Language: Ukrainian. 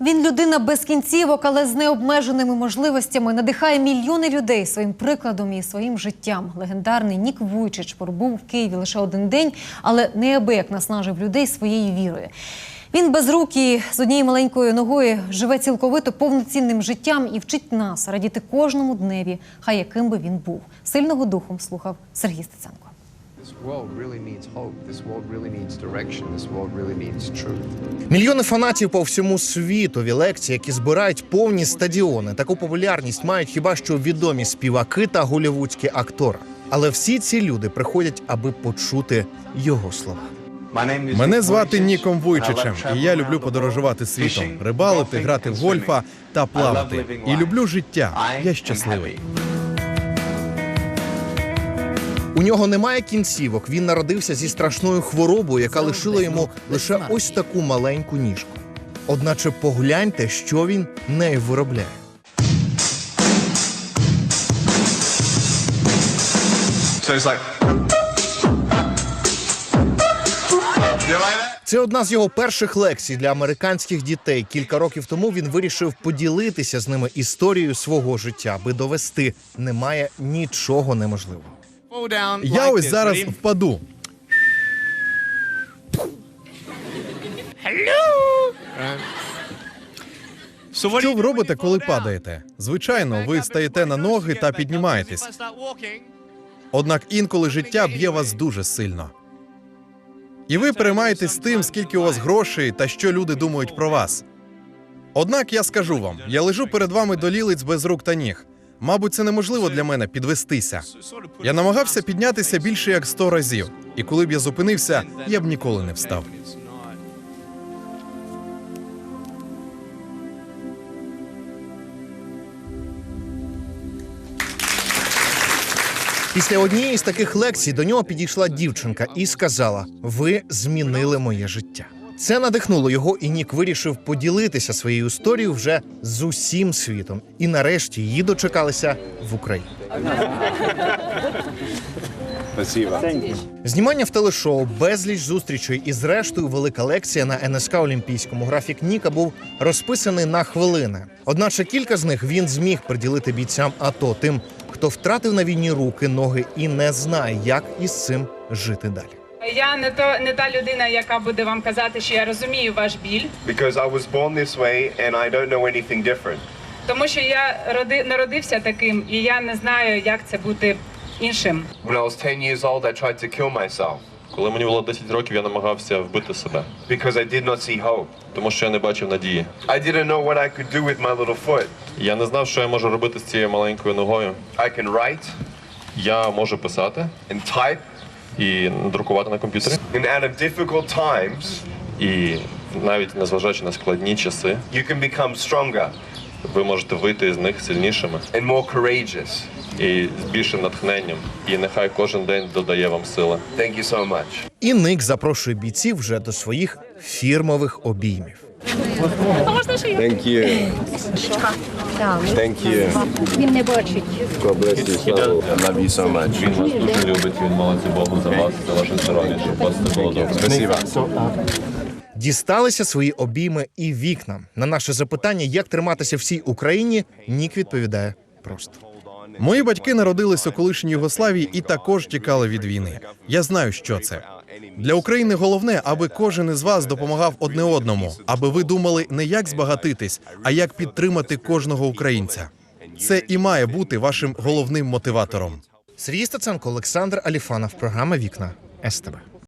Він людина без кінцівок, але з необмеженими можливостями надихає мільйони людей своїм прикладом і своїм життям. Легендарний Нік Вуйчич пробув в Києві лише один день, але неабияк наснажив людей своєю вірою. Він без руки з однією маленькою ногою живе цілковито повноцінним життям і вчить нас радіти кожному дневі, хай яким би він був. Сильного духом слухав Сергій Стеценко. Мільйони фанатів по всьому світові лекції, які збирають повні стадіони. Таку популярність мають хіба що відомі співаки та голівудські актори. Але всі ці люди приходять, аби почути його слова. Мене звати Ніком Вуйчичем, і я люблю подорожувати світом, рибалити, грати в гольфа та плавати. І люблю життя. Я щасливий. У нього немає кінцівок. Він народився зі страшною хворобою, яка лишила йому лише ось таку маленьку ніжку. Одначе погляньте, що він нею виробляє. Це одна з його перших лекцій для американських дітей. Кілька років тому він вирішив поділитися з ними історією свого життя, аби довести немає нічого неможливого. Я ось зараз впаду. Що ви робите, коли падаєте? Звичайно, ви стаєте на ноги та піднімаєтесь. Однак інколи життя б'є вас дуже сильно. І ви переймаєтесь тим, скільки у вас грошей та що люди думають про вас. Однак я скажу вам: я лежу перед вами до лілиць без рук та ніг. Мабуть, це неможливо для мене підвестися. Я намагався піднятися більше як сто разів, і коли б я зупинився, я б ніколи не встав. Після однієї з таких лекцій до нього підійшла дівчинка і сказала: Ви змінили моє життя. Це надихнуло його, і Нік вирішив поділитися своєю історією вже з усім світом. І нарешті її дочекалися в Україні. Знімання в телешоу, безліч зустрічей і зрештою велика лекція на НСК Олімпійському. Графік Ніка був розписаний на хвилини. Одначе кілька з них він зміг приділити бійцям АТО, тим, хто втратив на війні руки, ноги і не знає, як із цим жити далі. Я не то не та людина, яка буде вам казати, що я розумію ваш біль, because I was born this way and I don't know anything different. тому що я роди, народився таким, і я не знаю, як це бути іншим. When I was 10 years old, I tried to kill myself Коли мені було 10 років, я намагався вбити себе, because I did not see hope. тому що я не бачив надії. I didn't know what I could do with my little foot. Я не знав, що я можу робити з цією маленькою ногою. I can write Я можу писати and type, і друкувати на комп'ютері. and out of difficult times, І навіть незважаючи на складні часи, you can become stronger ви можете вийти з них сильнішими and more courageous. і з більшим натхненням. І нехай кожен день додає вам сили. Thank you so much. І Ник запрошує бійців вже до своїх фірмових обіймів. Thank you. Thank you. Він не бачить. God bless you. So, I love you so much. Він вас дуже любить. Він молиться Богу за вас, за ваше здоров'я, щоб у вас все було добре. Спасибо. Дісталися свої обійми і вікна. На наше запитання, як триматися всій Україні, Нік відповідає просто. Мої батьки народились у колишній Югославії і також тікали від війни. Я знаю, що це. Для України головне, аби кожен із вас допомагав одне одному, аби ви думали не як збагатитись, а як підтримати кожного українця. Це і має бути вашим головним мотиватором. Сергій Стаценко, Олександр Аліфанов, програма Вікна СТБ.